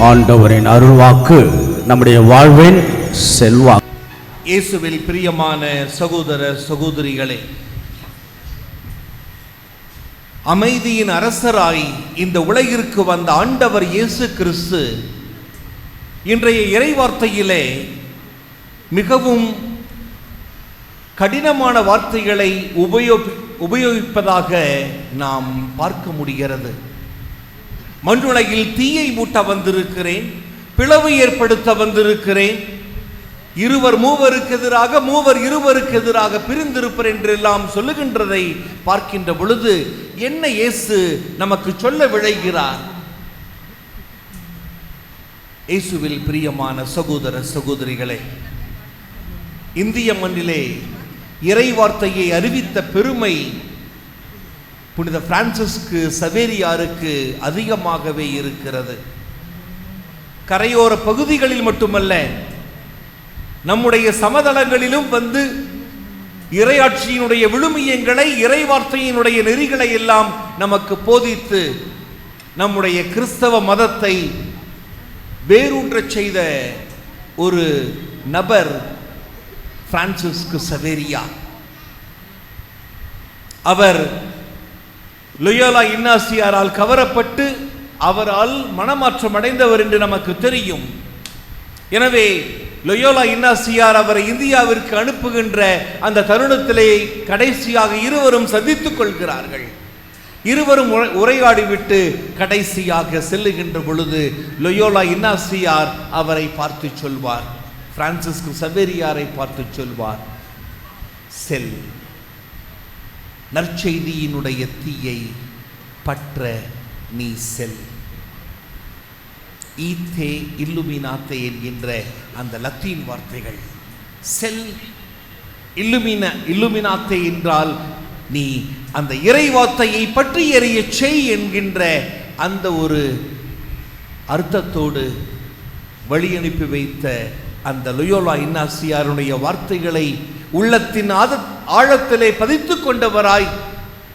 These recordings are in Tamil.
ஆண்டவரின் அருள்வாக்கு நம்முடைய வாழ்வின் செல்வா இயேசுவில் பிரியமான சகோதர சகோதரிகளே அமைதியின் அரசராய் இந்த உலகிற்கு வந்த ஆண்டவர் இயேசு கிறிஸ்து இன்றைய இறைவார்த்தையிலே மிகவும் கடினமான வார்த்தைகளை உபயோகி உபயோகிப்பதாக நாம் பார்க்க முடிகிறது. மண்ணுலகில் தீயை மூட்ட வந்திருக்கிறேன் பிளவு ஏற்படுத்த வந்திருக்கிறேன். இருவர் மூவருக்கு எதிராக மூவர் இருவருக்கு எதிராக பிரிந்திருப்பர் என்றெல்லாம் சொல்லுகின்றதை பார்க்கின்ற பொழுது என்ன இயேசு நமக்கு சொல்ல விழைகிறார்? இயேசுவில் பிரியமான சகோதர சகோதரிகளே இந்திய மண்ணிலே இறை வார்த்தையை அறிவித்த பெருமை புனித பிரான்சிஸ்க்கு சவேரியாருக்கு அதிகமாகவே இருக்கிறது. கரையோர பகுதிகளில் மட்டுமல்ல நம்முடைய சமதளங்களிலும் வந்து இறையாட்சியினுடைய விழுமியங்களை இறை வார்த்தையினுடைய நெறிகளை எல்லாம் நமக்கு போதித்து நம்முடைய கிறிஸ்தவ மதத்தை வேரூன்றச் செய்த ஒரு நபர் பிரான்சிஸ்கு சவேரியா. அவர் லொயோலா இன்னாசியாரால் கவரப்பட்டு அவரால் மனமாற்றம் அடைந்தவர் என்று நமக்கு தெரியும். எனவே லொயோலா இன்னாசியார் அவரை இந்தியாவிற்கு அனுப்புகின்ற அந்த தருணத்திலே கடைசியாக இருவரும் சந்தித்துக் கொள்கிறார்கள். இருவரும் உரையாடிவிட்டு கடைசியாக செல்லுகின்ற பொழுது லொயோலா இன்னாசியார் அவரை பார்த்து சொல்வார். பிரான்சிஸ்கு சவேரியாரை பார்த்து சொல்வார். செல். நற்செய்தியினுடைய தீயை பற்ற நீ செல். ஈத்தே இல்லுமினாத்தே என்கின்ற அந்த லத்தீன் வார்த்தைகள். செல் இல்லுமின இல்லுமினாத்தே என்றால் நீ அந்த இறை வார்த்தையை பற்றி எறிய செய் என்கின்ற அந்த ஒரு அர்த்தத்தோடு வழியனுப்பி வைத்த அந்த லுயோலா இன்னாசியாருடைய வார்த்தைகளை உள்ளத்தின் ஆத ஆழத்திலே பதித்துக் கொண்டவராய்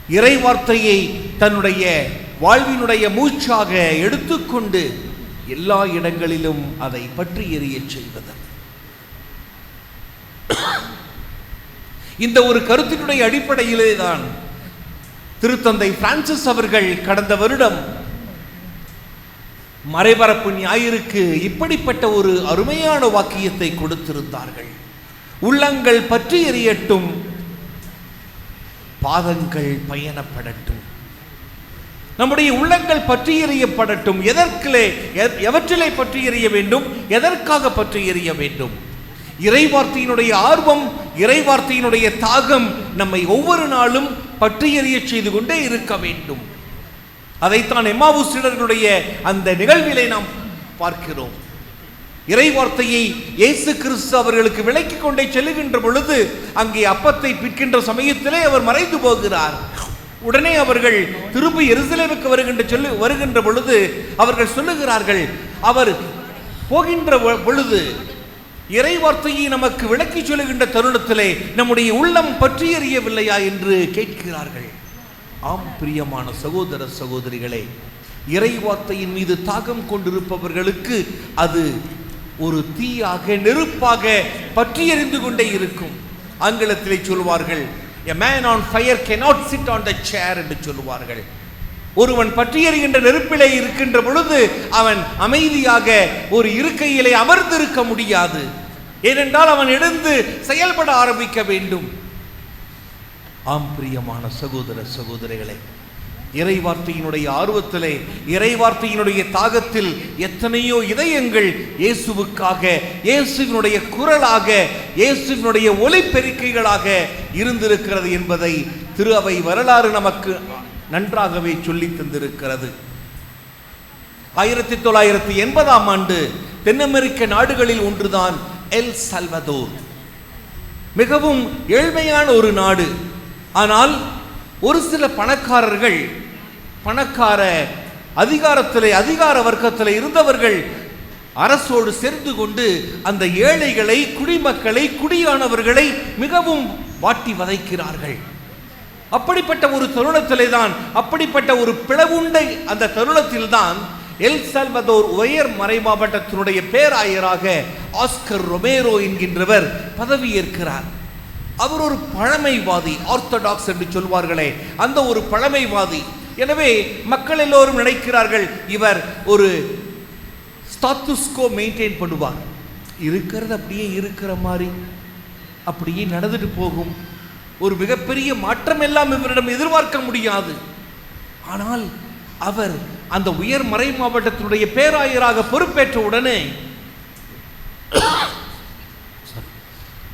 இறை வார்த்தையை தன்னுடைய வாழ்வினுடைய மூச்சாக எடுத்துக்கொண்டு எல்லா இடங்களிலும் அதை பற்றி எறியச் செய்வது. இந்த ஒரு கருத்தினுடைய அடிப்படையிலே தான் திருத்தந்தை பிரான்சிஸ் அவர்கள் கடந்த வருடம் மறைபரப்பு ஞாயிற்கு இப்படிப்பட்ட ஒரு அருமையான வாக்கியத்தை கொடுத்திருந்தார்கள். உள்ளங்கள் பற்றி எறியட்டும் பாதங்கள் பயணப்படட்டும். நம்முடைய உள்ளங்கள் பற்றி எறியப்படட்டும் எதற்கிலே எவற்றிலே பற்றி எறிய வேண்டும்? எதற்காக பற்றி எறிய வேண்டும்? இறைவார்த்தையினுடைய ஆர்வம் இறைவார்த்தையினுடைய தாகம் நம்மை ஒவ்வொரு நாளும் பற்றி எறியச் செய்து கொண்டே இருக்க வேண்டும். அதைத்தான் எம்மாவுசிடர்களுடைய அந்த நிகழ்விலை நாம் பார்க்கிறோம். இறைவார்த்தையை இயேசு கிறிஸ்து அவர்களுக்கு விலக்கி கொண்டே செல்லுகின்ற பொழுது அங்கே அப்பத்தை பிற்கின்ற சமயத்திலே அவர் மறைந்து போகிறார். உடனே அவர்கள் திரும்பி எருசலேமுக்கு வருகின்ற சொல்லு வருகின்ற பொழுது அவர்கள் சொல்லுகிறார்கள் அவர் போகின்ற பொழுது பொழுது இறைவார்த்தையை நமக்கு விளக்கி சொல்லுகின்ற தருணத்திலே நம்முடைய உள்ளம் பற்றி எறியவில்லையா என்று கேட்கிறார்கள். ஆம் பிரியமான சகோதர சகோதரிகளே இறைவார்த்தையின் மீது தாகம் கொண்டிருப்பவர்களுக்கு அது ஒரு தீயாக நெருப்பாக பற்றி எறிந்து கொண்டே இருக்கும். ஆங்கிலத்திலே சொல்வார்கள் a man on fire cannot sit on the chair என்று சொல்லுவார்கள் ஒருவன் பற்றி எறிகின்ற நெருப்பிலே இருக்கின்ற பொழுது அவன் அமைதியாக ஒரு இருக்கையிலே அமர்ந்திருக்க முடியாது. ஏனென்றால் அவன் எழுந்து செயல்பட ஆரம்பிக்க வேண்டும். ஆம் பிரியமான சகோதர சகோதரிகளை இறைவார்த்தையினுடைய ஆர்வத்திலே இறைவார்த்தையினுடைய தாகத்தில் எத்தனையோ இதயங்கள் இயேசுவுக்காக இயேசுவினுடைய குரலாக இயேசுவினுடைய ஒலிப்பெருக்கைகளாக இருந்திருக்கிறது என்பதை திரு அவை வரலாறு நமக்கு நன்றாகவே சொல்லி தந்திருக்கிறது. ஆயிரத்தி தொள்ளாயிரத்தி எண்பதாம் ஆண்டு தென் அமெரிக்க நாடுகளில் ஒன்றுதான் எல் சல்வதோர். மிகவும் ஏழ்மையான ஒரு நாடு. ஆனால் ஒரு சில பணக்காரர்கள் பணக்கார அதிகாரத்திலே அதிகார வர்க்கத்தில் இருந்தவர்கள் அரசோடு சேர்ந்து கொண்டு அந்த ஏழைகளை குடிமக்களை குடியானவர்களை மிகவும் வாட்டி வதைக்கிறார்கள். அப்படிப்பட்ட ஒரு தருணத்திலே தான் அப்படிப்பட்ட ஒரு பிளவுண்டை அந்த தருணத்தில் தான் எல் சல்வதோர் உயர் மறைமாவட்டத்தினுடைய பேராயராக ஆஸ்கர் ரொமேரோ என்கின்றவர் பதவியேற்கிறார். அவர் ஒரு பழமைவாதி ஆர்த்தடாக்ஸ் என்று சொல்வார்களே அந்த ஒரு பழமைவாதி. எனவே மக்கள் எல்லோரும் நினைக்கிறார்கள் இவர் ஒரு ஸ்டாத்துஸ்கோ மெயின்டைன் பண்ணுவார். இருக்கிறது அப்படியே இருக்கிற மாதிரி அப்படியே நடந்துட்டு போகும். ஒரு மிகப்பெரிய மாற்றம் எல்லாம் இவரிடம் எதிர்பார்க்க முடியாது. ஆனால் அவர் அந்த உயர் மறை மாவட்டத்தினுடைய பேராயராக பொறுப்பேற்ற உடனே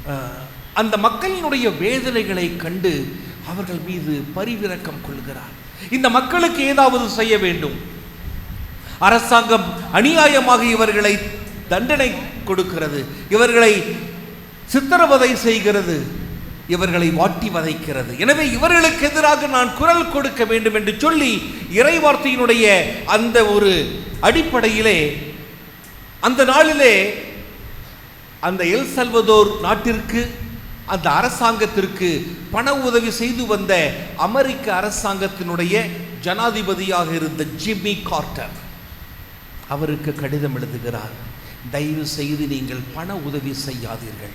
அந்த மக்களினுடைய வேதனைகளை கண்டு அவர்கள் மீது பரிவிரக்கம் கொள்கிறார். இந்த மக்களுக்கு ஏதாவது செய்ய வேண்டும். அரசாங்கம் அநியாயமாக இவர்களை தண்டனை கொடுக்கிறது. இவர்களை சித்திரவதை செய்கிறது. இவர்களை வாட்டி வதைக்கிறது. எனவே இவர்களுக்கு எதிராக நான் குரல் கொடுக்க வேண்டும் என்று சொல்லி இறைவார்த்தையினுடைய அந்த ஒரு அடிப்படையிலே அந்த நாளிலே அந்த எல் சல்வதோர் நாட்டிற்கு அந்த அரசாங்கத்திற்கு பண உதவி செய்து வந்த அமெரிக்க அரசாங்கத்தினுடைய ஜனாதிபதியாக இருந்த ஜிம்மி கார்டர் அவருக்கு கடிதம் எழுதுகிறார் தயவு செய்து நீங்கள் பண உதவி செய்யாதீர்கள்.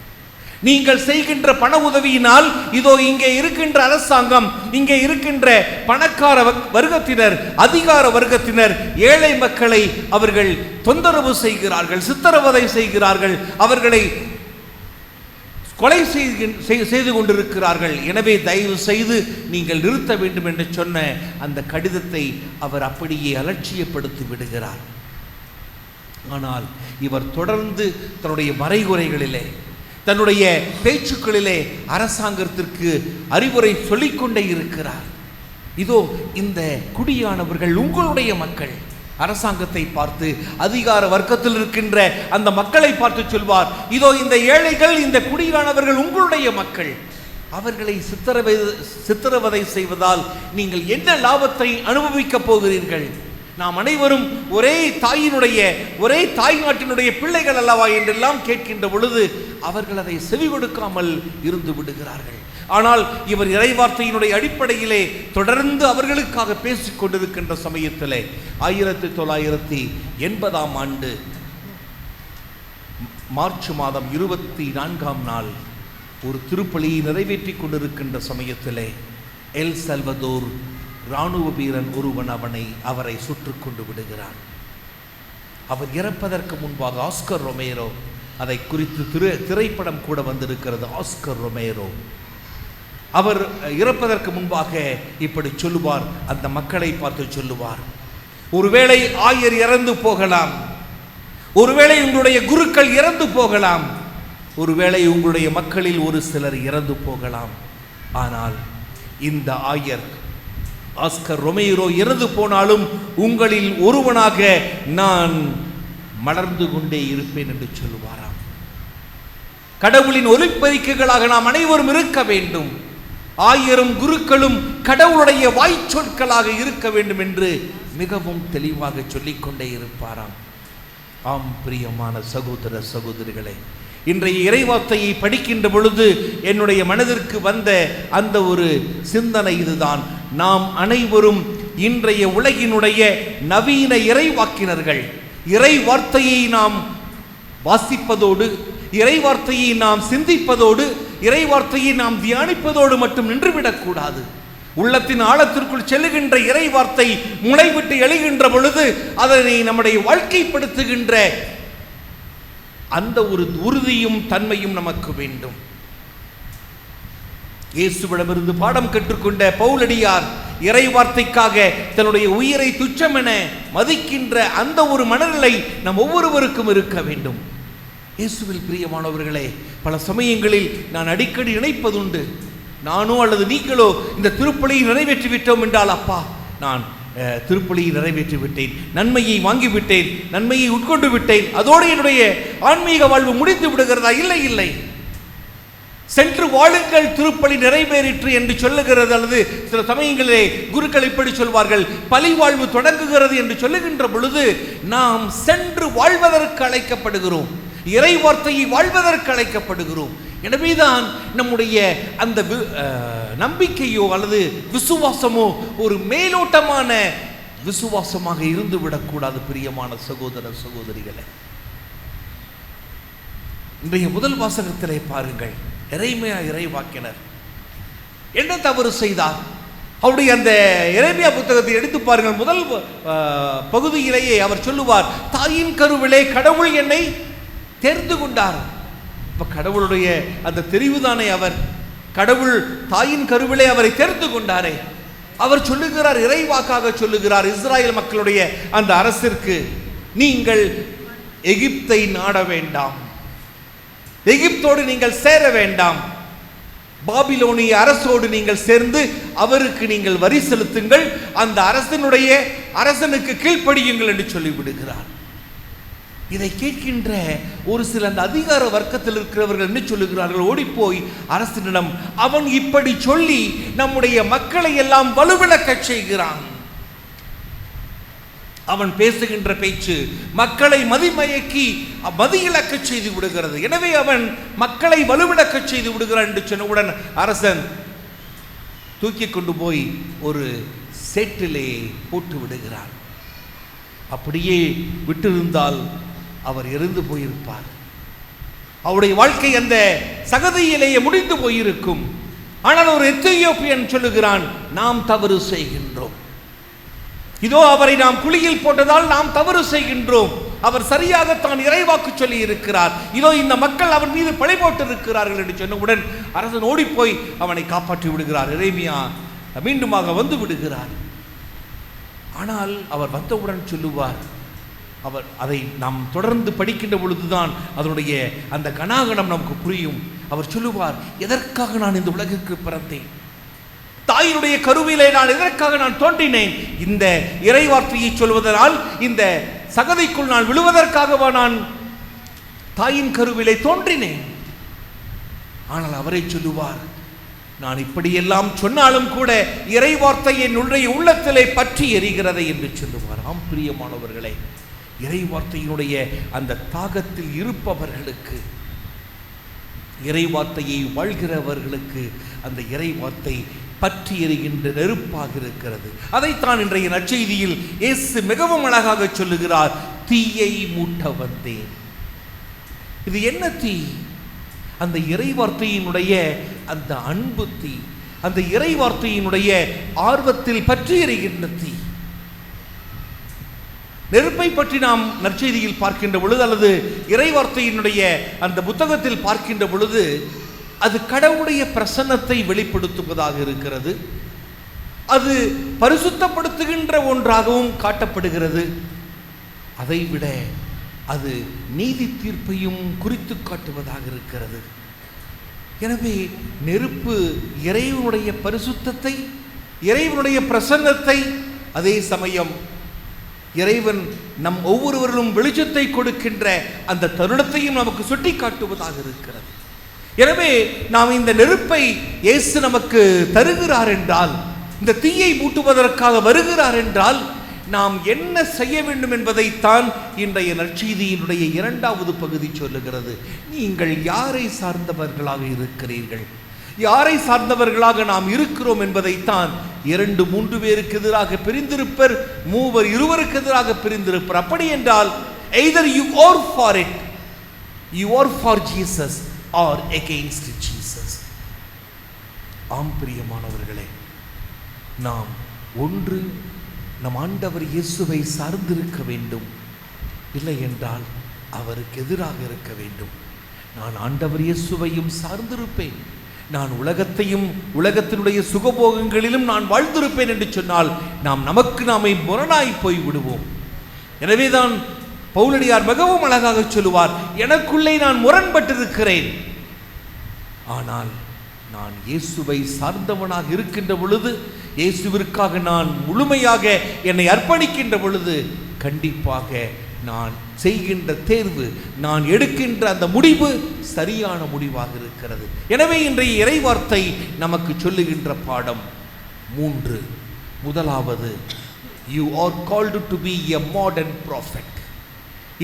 நீங்கள் செய்கின்ற பண உதவியினால் இதோ இங்கே இருக்கின்ற அரசாங்கம் இங்கே இருக்கின்ற பணக்கார வர்க்கத்தினர் அதிகார வர்க்கத்தினர் ஏழை மக்களை அவர்கள் தொந்தரவு செய்கிறார்கள் சித்தரவதை செய்கிறார்கள். அவர்களை கொலை செய்- செய்து கொண்டிருக்கிறார்கள். எனவே தயவு செய்து நீங்கள் நிறுத்த வேண்டும் என்று சொன்ன அந்த கடிதத்தை அவர் அப்படியே அலட்சியப்படுத்தி விடுகிறார். ஆனால் இவர் தொடர்ந்து தன்னுடைய மறைகுறைகளிலே தன்னுடைய பேச்சுக்களிலே அரசாங்கத்திற்கு அறிவுரை சொல்லிக்கொண்டே இருக்கிறார். இதோ இந்த குடியானவர்கள் உங்களுடைய மக்கள். அரசாங்கத்தை பார்த்து அதிகார வர்க்கத்தில் இருக்கின்ற அந்த மக்களை பார்த்து சொல்வார் இதோ இந்த ஏழைகள் இந்த குடியிலானவர்கள் உங்களுடைய மக்கள். அவர்களை சித்திரவதை சித்திரவதை செய்வதால் நீங்கள் என்ன லாபத்தை அனுபவிக்கப் போகிறீர்கள்? நாம் அனைவரும் ஒரே தாயினுடைய ஒரே தாய் நாட்டினுடைய பிள்ளைகள் அல்லவா? என்றெல்லாம் கேட்கின்ற பொழுது அவர்கள் அதை செவி கொடுக்காமல் இருந்து விடுகிறார்கள். ஆனால் இவர் இறைவார்த்தையினுடைய அடிப்படையிலே தொடர்ந்து அவர்களுக்காக பேசிக் கொண்டிருக்கின்ற சமயத்திலே ஆயிரத்தி தொள்ளாயிரத்தி எண்பதாம் ஆண்டு மார்ச் மாதம் இருபத்தி நான்காம் நாள் ஒரு திருப்பலியை நிறைவேற்றி கொண்டிருக்கின்ற சமயத்திலே எல் சல்வதோர் இராணுவ வீரன் ஒருவன் அவனை அவரை சுற்று கொண்டு விடுகிறான். அவர் இறப்பதற்கு முன்பாக ஆஸ்கர் ரொமேரோ அதை குறித்து திரு திரைப்படம் கூட வந்திருக்கிறது. Oscar Romero. அவர் இறப்பதற்கு முன்பாக இப்படி சொல்லுவார் அந்த மக்களை பார்த்து சொல்லுவார். ஒருவேளை ஆயர் இறந்து போகலாம். ஒருவேளை உங்களுடைய குருக்கள் இறந்து போகலாம். ஒருவேளை உங்களுடைய மக்களில் ஒரு சிலர் இறந்து போகலாம். ஆனால் இந்த ஆயர் ஆஸ்கர் ரொமேரோ இறந்து போனாலும் உங்களில் ஒருவனாக நான் மலர்ந்து கொண்டே இருப்பேன் என்று சொல்லுவாராம். கடவுளின் ஒலிப்பதிக்குகளாக நாம் அனைவரும் இருக்க வேண்டும். ஆயிரம் குருக்களும் கடவுளுடைய வாய்ச்சொற்களாக இருக்க வேண்டும் என்று மிகவும் தெளிவாக சொல்லிக்கொண்டே இருப்பாராம். ஆம் பிரியமான சகோதர சகோதரிகளே இன்றைய இறைவார்த்தையை படிக்கின்ற பொழுது என்னுடைய மனதிற்கு வந்த அந்த ஒரு சிந்தனை இதுதான். நாம் அனைவரும் இன்றைய உலகினுடைய நவீன இறைவாக்கினர்கள். இறை வார்த்தையை நாம் வாசிப்பதோடு இறை வார்த்தையை நாம் சிந்திப்பதோடு இறை வார்த்தையை நாம் தியானிப்பதோடு மட்டும் நின்றுவிடக்கூடாது. உள்ளத்தின் ஆழத்திற்குள் செல்லுகின்ற இறை வார்த்தை முளைவிட்டு எழுகின்ற பொழுது அதனை நம்முடைய வாழ்க்கைப்படுத்துகின்ற அந்த ஒரு உறுதியும் தன்மையும் நமக்கு வேண்டும். இயேசுவிடமிருந்து பாடம் கற்றுக்கொண்ட பவுலடியார் இறை வார்த்தைக்காக தன்னுடைய உயிரை துச்சமென மதிக்கின்ற அந்த ஒரு மனநிலை நம் ஒவ்வொருவருக்கும் இருக்க வேண்டும். இயேசுவில் பிரியமானவர்களே பல சமயங்களில் நான் அடிக்கடி நினைப்பதுண்டு நானோ அல்லது நீங்களோ இந்த திருப்பலியை நிறைவேற்றி விட்டோம் என்றால் அப்பா நான் திருப்பலியை நிறைவேற்றி விட்டேன் நன்மையை வாங்கிவிட்டேன். நன்மையை உட்கொண்டு விட்டேன். அதோடு என்னுடைய ஆன்மீக வாழ்வு முடிந்து விடுகிறதா? இல்லை இல்லை. சென்று வாழுங்கள் திருப்பலி நிறைவேறிற்று என்று சொல்லுகிறது அல்லது சில சமயங்களிலே குருக்கள் இப்படி சொல்வார்கள் பலி வாழ்வு தொடங்குகிறது என்று சொல்லுகின்ற பொழுது நாம் சென்று வாழ்வதற்கு அழைக்கப்படுகிறோம். இறை வார்த்தையை வாழ்வதற்கு அழைக்கப்படுகிறோம். எனவேதான் நம்முடைய அந்த நம்பிக்கையோ அல்லது விசுவாசமோ ஒரு மேலோட்டமான விசுவாசமாக இருந்து விடக்கூடாது பிரியமான சகோதர சகோதரிகளை. இன்றைய முதல் வாசகத்திலே பாருங்கள். இறைமையா இறைவாக்கினர். என்ன தவறு செய்தார்? அவருடைய அந்த இறைமையா புத்தகத்தை எடுத்து பாருங்கள். முதல் பகுதியிலேயே அவர் சொல்லுவார் தாயின் கருவிலே கடவுள் என்னை தெரிந்து கொண்டார் இப்ப கடவுளுடைய அந்த தெரிவுதானே அவர்? கடவுள் தாயின் கருவிலே அவரை தெரிந்து கொண்டாரே அவர் சொல்லுகிறார் இறைவாக்காக சொல்லுகிறார் இஸ்ராயல் மக்களுடைய அந்த அரசிற்கு நீங்கள் எகிப்தை நாட வேண்டாம். எகிப்தோடு நீங்கள் சேர வேண்டாம். பாபிலோனிய அரசோடு நீங்கள் சேர்ந்து அவருக்கு நீங்கள் வரி செலுத்துங்கள். அந்த அரசனுடைய அரசனுக்கு கீழ்ப்படியுங்கள் என்று சொல்லிவிடுகிறார். இதை கேட்கின்ற ஒரு சில அந்த அதிகார வர்க்கத்தில் இருக்கிறவர்கள் என்ன சொல்லுகிறார்கள்? ஓடிப்போய் அரசனிடம் அவன் இப்படி சொல்லி நம்முடைய மக்களை எல்லாம் வலுவிழக்கச் செய்கிறான். அவன் பேசுகின்ற பேச்சு மக்களை மதிமயக்கி மதியிழக்கச் செய்து விடுகிறது. எனவே அவன் மக்களை வலுவிளக்க செய்து விடுகிறான் என்று சொன்னவுடன் அரசன் தூக்கி கொண்டு போய் ஒரு சேற்றிலே போட்டு விடுகிறான். அப்படியே விட்டிருந்தால் அவர் இறந்து போயிருப்பார். அவருடைய வாழ்க்கை அந்த சகதியிலேயே முடிந்து போயிருக்கும். ஆனால் ஒரு எத்தியோப்பியன் சொல்லுகிறான் நாம் தவறு செய்கின்றோம். இதோ அவரை நாம் குழியில் போட்டதால் நாம் தவறு செய்கின்றோம். அவர் சரியாகத்தான் இறைவாக்கு சொல்லி இருக்கிறார் இதோ இந்த மக்கள் அவன் மீது பழை போட்டு இருக்கிறார்கள் என்று சொன்னவுடன் அரசன் ஓடிப்போய் அவனை காப்பாற்றி விடுகிறார். இறைமையா மீண்டுமாக வந்து விடுகிறார். ஆனால் அவர் வந்தவுடன் சொல்லுவார் அவர் அதை நாம் தொடர்ந்து படிக்கின்ற பொழுதுதான் அதனுடைய அந்த கனாகணம் நமக்கு புரியும். அவர் சொல்லுவார் எதற்காக நான் இந்த உலகிற்கு பிறந்தேன்? தாயினுடைய கருவிலே நான் எதற்காக நான் தோன்றினேன்? இந்த இறைவார்த்தையை சொல்வதனால் இந்த சகதிக்குள் நான் விழுவதற்காகவா நான் தாயின் கருவிலே தோன்றினேன்? ஆனால் அவரை சொல்லுவார் நான் இப்படியெல்லாம் சொன்னாலும் கூட இறைவார்த்தை என்னுடைய உள்ளத்திலே பற்றி எரிகிறதை என்று சொல்லுவார். ஆம் பிரியமானவர்களே இறைவார்த்தையினுடைய அந்த தாகத்தில் இருப்பவர்களுக்கு இறைவார்த்தையை வாழ்கிறவர்களுக்கு அந்த இறைவார்த்தை பற்றி எறிகின்ற நெருப்பாக இருக்கிறது. அதைத்தான் இன்றைய நற்செய்தியில் இயேசு மிகவும் அழகாக சொல்லுகிறார் தீயை மூட்ட வந்தேன். இது என்ன தீ? அந்த இறை வார்த்தையினுடைய அந்த அன்பு தீ அந்த இறைவார்த்தையினுடைய ஆர்வத்தில் பற்றி எறிகின்ற தீ. நெருப்பை பற்றி நாம் நற்செய்தியில் பார்க்கின்ற பொழுது அல்லது இறைவார்த்தையினுடைய அந்த புத்தகத்தில் பார்க்கின்ற பொழுது அது கடவுளுடைய பிரசன்னத்தை வெளிப்படுத்துவதாக இருக்கிறது. அது பரிசுத்தப்படுத்துகின்ற ஒன்றாகவும் காட்டப்படுகிறது. அதைவிட அது நீதி தீர்ப்பையும் குறித்து காட்டுவதாக இருக்கிறது. எனவே நெருப்பு இறைவனுடைய பரிசுத்தத்தை இறைவனுடைய பிரசன்னத்தை அதே சமயம் இறைவன் நம் ஒவ்வொருவரிலும் வெளிச்சத்தை கொடுக்கின்ற அந்த தருணத்தையும் நமக்கு சுட்டி காட்டுவதாக இருக்கிறது. எனவே நாம் இந்த நெருப்பை இயேசு நமக்கு தருகிறார் என்றால் இந்த தீயை மூட்டுவதற்காக வருகிறார் என்றால் நாம் என்ன செய்ய வேண்டும் என்பதைத்தான் இன்றைய நற்செய்தியினுடைய இரண்டாவது பகுதி சொல்லுகிறது. நீங்கள் யாரை சார்ந்தவர்களாக இருக்கிறீர்கள்? யாரை சார்ந்தவர்களாக நாம் இருக்கிறோம் என்பதைத்தான் இரண்டு மூன்று பேருக்கு எதிராக பிரிந்திருப்பர் மூவர் இருவருக்கு எதிராக பிரிந்திருப்பர். அப்படி என்றால் either you are for it you are for Jesus or against Jesus ஆம் பிரியமானவர்களே நாம் ஒன்று நம் ஆண்டவர் இயேசுவை சார்ந்திருக்க வேண்டும். இல்லை என்றால் அவருக்கு எதிராக இருக்க வேண்டும். நான் ஆண்டவர் இயேசுவையும் சார்ந்திருப்பேன். நான் உலகத்தையும் உலகத்தினுடைய சுகபோகங்களிலும் நான் வாழ்ந்திருப்பேன் என்று சொன்னால் நாம் நமக்கு நாமே முரணாய் போய் விடுவோம் எனவேதான் பௌலடியார் மிகவும் அழகாக சொல்லுவார் எனக்குள்ளே நான் முரண்பட்டிருக்கிறேன். ஆனால் நான் இயேசுவை சார்ந்தவனாக இருக்கின்ற பொழுது இயேசுவிற்காக நான் முழுமையாக என்னை அர்ப்பணிக்கின்ற பொழுது கண்டிப்பாக நான் செய்கின்ற தேர்வு நான் எடுக்கின்ற அந்த முடிவு சரியான முடிவாக இருக்கிறது. எனவே இன்றைய இறைவார்த்தை நமக்கு சொல்லுகின்ற பாடம் மூன்று. முதலாவது you are called to be a modern prophet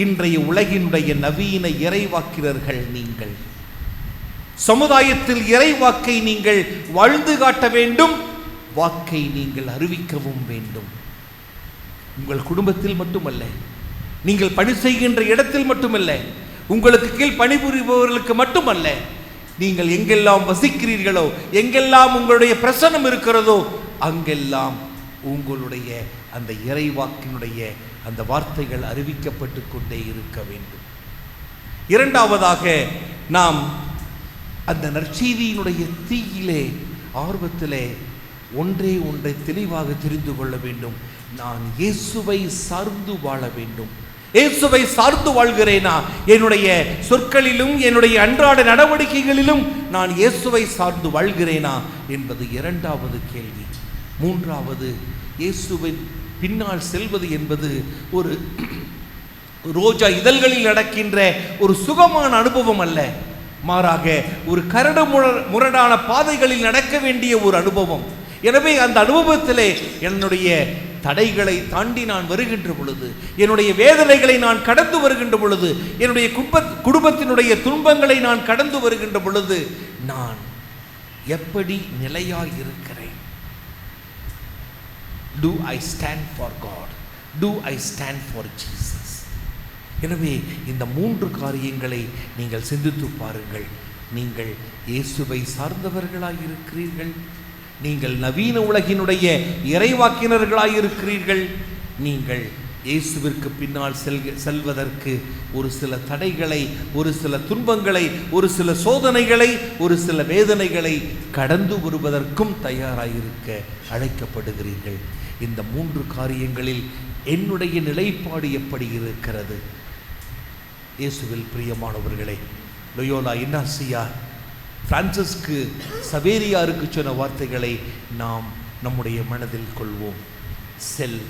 இன்றைய உலகினுடைய நவீன இறைவாக்கினர்கள் நீங்கள். சமுதாயத்தில் இறைவாக்கை நீங்கள் வாழ்ந்து காட்ட வேண்டும் வாக்கை நீங்கள் அறிவிக்கவும் வேண்டும். உங்கள் குடும்பத்தில் மட்டுமல்ல நீங்கள் பணி செய்கின்ற இடத்தில் மட்டுமல்ல உங்களுக்கு கீழ் பணிபுரிபவர்களுக்கு மட்டுமல்ல நீங்கள் எங்கெல்லாம் வசிக்கிறீர்களோ எங்கெல்லாம் உங்களுடைய பிரசனம் இருக்கிறதோ அங்கெல்லாம் உங்களுடைய அந்த இறைவாக்கினுடைய அந்த வார்த்தைகள் அறிவிக்கப்பட்டு கொண்டே இருக்க வேண்டும். இரண்டாவதாக நாம் அந்த நற்செய்தியினுடைய தீயிலே ஆர்வத்திலே ஒன்றே ஒன்றை தெளிவாக தெரிந்து கொள்ள வேண்டும். நான் இயேசுவை சார்ந்து வாழ வேண்டும். இயேசுவை சார்ந்து வாழ்கிறேனா? என்னுடைய சொற்களிலும் என்னுடைய அன்றாட நடவடிக்கைகளிலும் நான் இயேசுவை சார்ந்து வாழ்கிறேனா? என்பது இரண்டாவது கேள்வி. மூன்றாவது இயேசுவின் பின்னால் செல்வது என்பது ஒரு ரோஜா இதழ்களில் நடக்கின்ற ஒரு சுகமான அனுபவம் அல்ல. மாறாக ஒரு கரடு முர- முரடான பாதைகளில் நடக்க வேண்டிய ஒரு அனுபவம். எனவே அந்த அனுபவத்திலே என்னுடைய தடைகளை தாண்டி நான் வருகின்ற பொழுது என்னுடைய வேதனைகளை நான் கடந்து வருகின்ற பொழுது என்னுடைய குடும்ப குடும்பத்தினுடைய துன்பங்களை நான் கடந்து வருகின்ற பொழுது நான் எப்படி நிலையாய் இருக்கிறேன்? Do I stand for God do I stand for Jesus எனவே இந்த மூன்று காரியங்களை நீங்கள் சிந்தித்து பாருங்கள். நீங்கள் இயேசுவை சார்ந்தவர்களாக இருக்கிறீர்கள் நீங்கள் நவீன உலகினுடைய இறைவாக்கினர்களாக இருக்கிறீர்கள் நீங்கள் இயேசுவிற்கு பின்னால் செல்க செல்வதற்கு ஒரு சில தடைகளை ஒரு சில துன்பங்களை ஒரு சில சோதனைகளை ஒரு சில வேதனைகளை கடந்து வருவதற்கும் தயாராயிருக்க அழைக்கப்படுகிறீர்கள். இந்த மூன்று காரியங்களில் என்னுடைய நிலைப்பாடு எப்படி இருக்கிறது? இயேசுவில் பிரியமானவர்களே லொயோலா இன்னாசியா பிரான்சிஸ்க்கு சவேரியாருக்கு சொன்ன வார்த்தைகளை நாம் நம்முடைய மனதில் கொள்வோம். செல்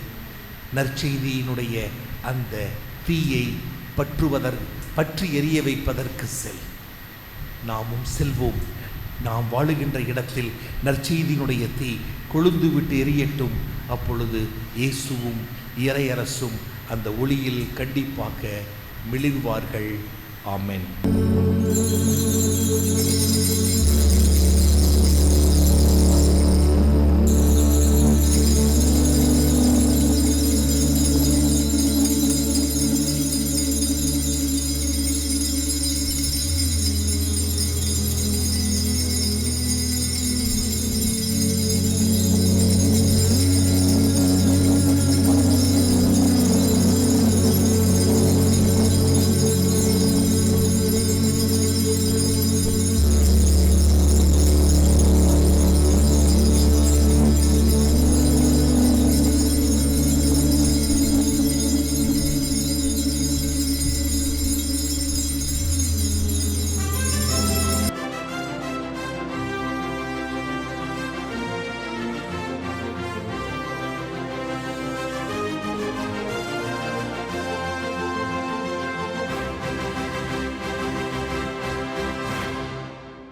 நற்செய்தியினுடைய அந்த தீயை பற்றுவதற் பற்றி எரிய வைப்பதற்கு செல். நாமும் செல்வோம். நாம் வாழுகின்ற இடத்தில் நற்செய்தியினுடைய தீ கொழுந்து விட்டு எரியட்டும். அப்பொழுது இயேசுவும் இறையரசும் அந்த ஒளியில் கண்டிப்பாக மிளிர்வார்கள். ஆமென்